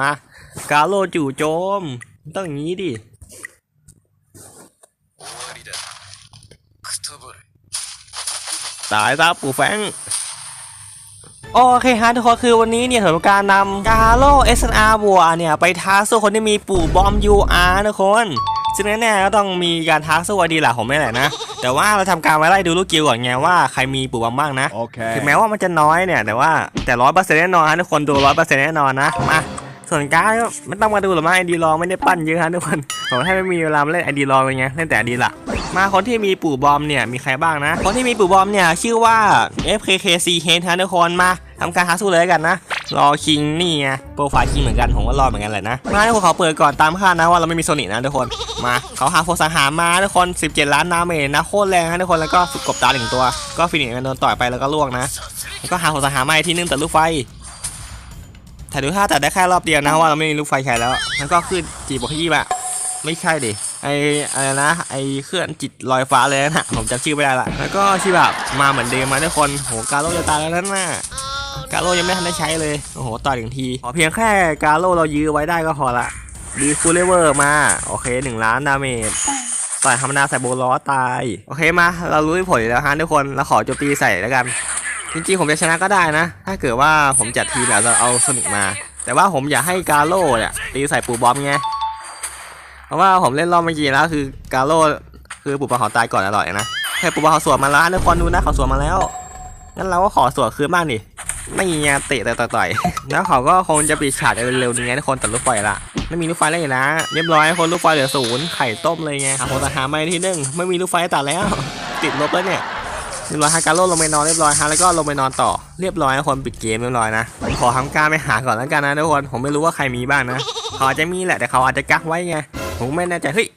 มากาโลจู่โจม ต้องงี้ดิตายซะปู่แฟงโอเคฮะทุกคนคือวันนี้เนี่ยผมการนำกาโร่เอสอาร์บัวเนี่ยไปท้าสู้คนที่มีปู่บอมยูอาร์นะคนซึ่งแน่ๆก็ต้องมีการท้าสู้อดีหละผมไม่แหละนะ แต่ว่าเราทำการไว้ไล่ดูลูกกิวก่อนไงว่าใครมีปู่บอมบ้างนะ okay. ถึงแม้ว่ามันจะน้อยเนี่ยแต่ว่าแต่ร้อยเปอร์เซ็นต์แน่นอนฮะทุกคนดูร้อยเปอร์เซ็นต์แน่นอนนะมา ส่วนการ์ดก็ไม่ต้องมาดูหรอกมั้งไอดีรองไม่ได้ปั้นเยอะฮะทุกคนผมให้ไม่มีเวลาเล่นไอดีรองเป็นไงเล่นแต่อดีหละมาคนที่มีปู่บอมเนี่ยมีใครบ้างนะ คนที่มีปู่บอมเนี่ยชื่อว่า FKKC h ฮะทุกคนมาทำการท้าสู้เลยกันนะ รอคิงนี่ไงโปรไฟล์คิงเหมือนกันผมก็รอเหมือนกันแหละนะมาทุกคนขอเปิดก่อนตามคาดนะว่าเราไม่มีโซนิกนะทุกคนมาเขาหาโฟสังหารมาทุกคน 17 ล้านนาเมจนะโคตรแรงฮะทุกคนแล้วก็ฝึกกบตาหนึ่งตัว ก็ฟินิชกันโดนต่อยไปแล้วก็ล่วงนะแล้วก็หาโฟสังหารมาอีกที่นึงแต่ลูกไฟ แต่ดูท่าแต่ได้แค่รอบเดียวนะว่าเราไม่มีลูกไฟใช้แล้วแล้วก็ขึ้นจีบวกขยี้อะไม่ใช่ดิไออะไรนะ ไอเคลื่อนจิตลอยฟ้าเลยนะผมจำชื่อไม่ได้ละแล้วก็ชิบะมาเหมือนเดิมมาทุกคนโหการโลจะตายแล้วนั่นน่ะกาโลยังไม่ทันได้ใช้เลยโอ้โหต่อหนึ่งทีขอเพียงแค่กาโลเรายื้อไว้ได้ก็พอละดีฟูลเลเวอร์มา โอเคหนึ่งล้านดาเมจต่อยธรรมดาใส่โบล้อตาย โอเคมา เรารู้ผลแล้วฮะทุกคน เราขอโจมตีใส่แล้วกัน จริงๆผมจะชนะก็ได้นะ ถ้าเกิดว่าผมจัดทีมแล้วจะเอาสนิกมา แต่ว่าผมอยากให้กาโลเนี่ยตีใส่ปูบอมไงเพราะว่าผมเล่นรอบเมื่อกี้แล้วคือกาโลคือปูบอมเขาตายก่อนอร่อยนะแค่ปูบอมเขาสวนมาแล้วทุกคนดูนะเขาสวนมาแล้วงั้นเราก็ขอสวนคืนบ้างดิไม่มีงาเตะแต่ต่อยๆแล้วเขาก็คงจะปิดฉากเร็วๆนี้ไงทุกคนแต่ลูกไฟละไม่มีลูกไฟแล้วอยู่นะเรียบร้อยคนลูกไฟเหลือศูนย์ไข่ต้มเลยไงหาคนหาไม่ที่หนึ่งไม่มีลูกไฟตัดแล้ว ติดลบแล้วเนี่ย รียบร้อยฮาการโลลงไปนอนเรียบร้อยฮะแล้วก็ลงไปนอนต่อเรียบร้อยคนปิดเกมเรียบร้อยนะผมขอทำการไปหาก่อนแล้วกันนะทุกคนผมไม่รู้ว่าใครมีบ้างนะเขาอาจจะมีแหละแต่เขาอาจจะกักไว้ไงผมไม่แน่ใจเฮ้ย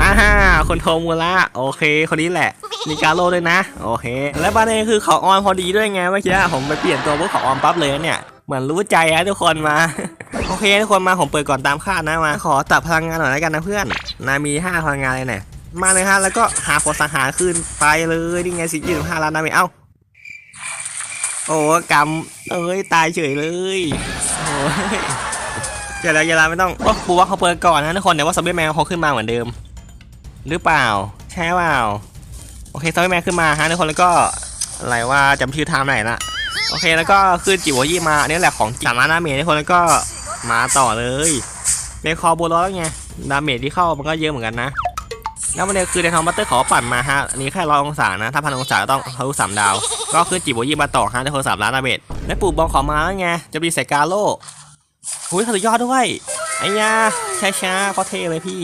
อ่าฮะคนโทมูระโอเค คนนี้แหละมีการโลด้วยนะ โอเค และประเด็นคือเขาออนพอดีด้วยไงเมื่อกี้ผมไปเปลี่ยนตัวพวกเขาออนปั๊บเลยเนี่ยเหมือนรู้ใจอะทุกคนมา โอเคทุกคนมาผมเปิดก่อนตามคาดนะมา ขอตัดพลังงานหน่อยแล้วกันนะเพื่อนนายมี 5 พลังงานเลยเนี่ย มาเลยฮะ แล้วก็หาผลสังหารคืนไปเลยนี่ไงสิยี่สิบห้าล้านนาเมจเอ้า โอ้กำเอ้ย ตายเฉยเลยโอ้ยอย่าละอย่าละไม่ต้องโอ้ปูว่าเขาเปิดก่อนนะทุกคนเดี๋ยวว่าซับบอร์แมนเขาขึ้นมาเหมือนเดิม หรือเปล่า ใช่เปล่า โอเคซอยแมนขึ้นมาฮะทุกคนแล้วก็อะไรว่าจำชื่อไทม์ไหนละโอเคแล้วก็ขึ้นจิ๋วยี่มาอันนี่แหละของสามล้านดาเมจทุกคนแล้วก็มาต่อเลยเบคอโบลแล้วไงดาเมจที่เข้ามันก็เยอะเหมือนกันนะ แล้วประเด็นคือในทอมบัตเตอร์ขอปั่นมาฮะอันนี้แค่ร้อยองศานะถ้าพันองศาต้องทะลุสามดาว ก็ขึ้นจิ๋วยี่มาต่อฮะทุกคนสามล้านดาเมจและปู่บอลขอมาแล้วไงจะมีใส่กาโลหุ้ยเขาสุดยอดด้วยไอ้ยาช้าๆเขาเทเลยพี่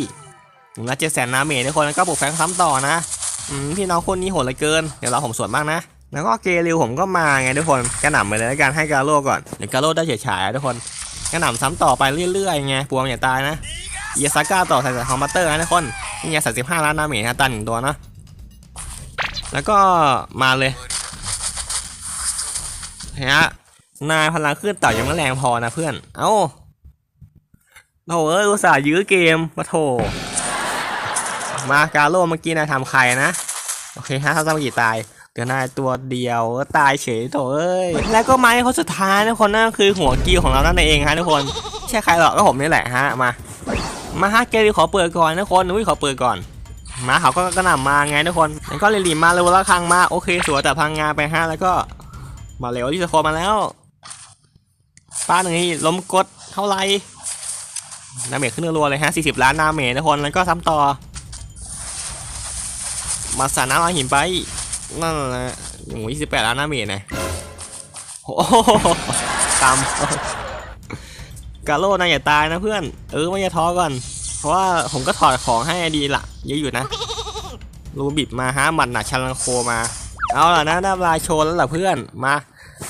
หนึ่งละเจ็ดแสนดาเมจทุกคนแล้วก็ปลุกแฟงซ้ำต่อนะอพี่น้องคนนี้โหดเหลือเกินเดี๋ยวเราผมสวนบ้างนะแล้วก็เกลิวผมก็มาไงทุกคนกระหน่ำไปเลยแล้วกันให้กาโร่ก่อนเดี๋ยวกาโร่ได้เฉยฉายทุกคนกระหน่ำซ้ำต่อไปเรื่อยๆไงปวงอย่าตายนะเอียซาก้าต่อใส่คอมบัตเตอร์นะทุกคน นี่ไงสามสิบห้าล้านดาเมจนะตันหนึ่งตัวเนะแล้วก็มาเลยฮะนายพลังขึ้นต่อยังไม่แรงพอนะเพื่อน เอ้าโถเอ้ยอุตส่าห์ยื้อเกมมาโถมาการโร่เมื่อกี้นายทำใครนะ โอเคฮะถ้าทำกี่ตายเดี๋ยวนายตัวเดียวตายเฉยโถเอ้ย แล้วก็ไม้คนสุดท้ายนะคนนั่นคือหัวกิวของเรานั่นเองฮะทุกคน ใช่ใครหรอกก็ผมนี่แหละฮะมา มาฮะเกลีขอเปิดก่อนนะคนอุ้ยขอเปิดก่อนมาเขาก็กระหน่ำมาไงทุกคนแล้วก็เรลีมาเลยวละครั้งมาโอเคสวยแต่พังงาไปฮะแล้วก็ มาเร็วที่สโคมาแล้วป้าหนึ่งนี่ล้มกดเท่าไหร่ดาเมจขึ้นรัวเลยฮะ40 ล้านดาเมจทุกคนแล้วก็ซ้ำต่อ มาสาน้ำลายหินไปนั่นแหละโอ้ยสิบแปดล้านนาเมจนะโอ้โหตามกาโร่นายอย่าตายนะเพื่อน เออไม่อย่าท้อก่อน พราะว่าผมก็ถอดของให้ดีละเยอะอยู่นะ รูบิบมาฮะมันหนักชันลังโคมา เอาล่ะนะน้าลายโชนแล้วล่ะเพื่อน มา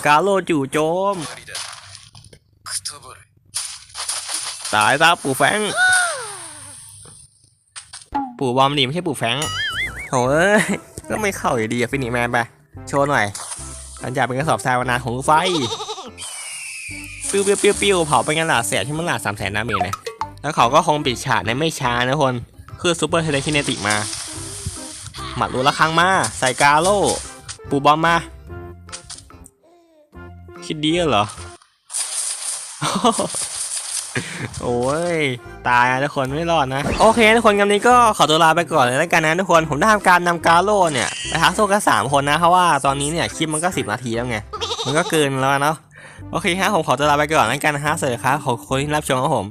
กาโลจู่โจม ตายซะปู่แฟง ปู่บอมดีไม่ใช่ปู่แฟงโหเอ้ยก็ไม่เข้าอยู่ดีอะฟินิแมนไป โชว์หน่อยหลังจากเป็นกระสอบแซาวนาของไฟปิ้วปิ้วปิ้วปิ้วเผาไปงั้นล่ะแสบใช่ไหมล่ะสามแสนน้าเมนเนี่ย แล้วเขาก็คงปิดฉากในไม่ช้านะคน คือซูเปอร์เทเลคิเนติกมา หมัดรูละครั้งมาใส่กาโลปูบอมมา คิดดีเหรอ โอ้ย ตายอะทุกคนไม่รอดนะ โอเค ทุกคนกันนี้ก็ขอตัวลาไปก่อนเลยแล้วกันนะทุกคนผมได้ทำการนำกาโร่เนี่ยไปหาโซ่กันสามคนนะเพราะว่าตอนนี้เนี่ยคลิปมันก็สิบนาทีแล้วไง มันก็เกินแล้วเนาะโอเคฮะผมขอตัวลาไปก่อนแล้วกันนะฮะสวัสดีครับขอบคุณที่รับชมครับผม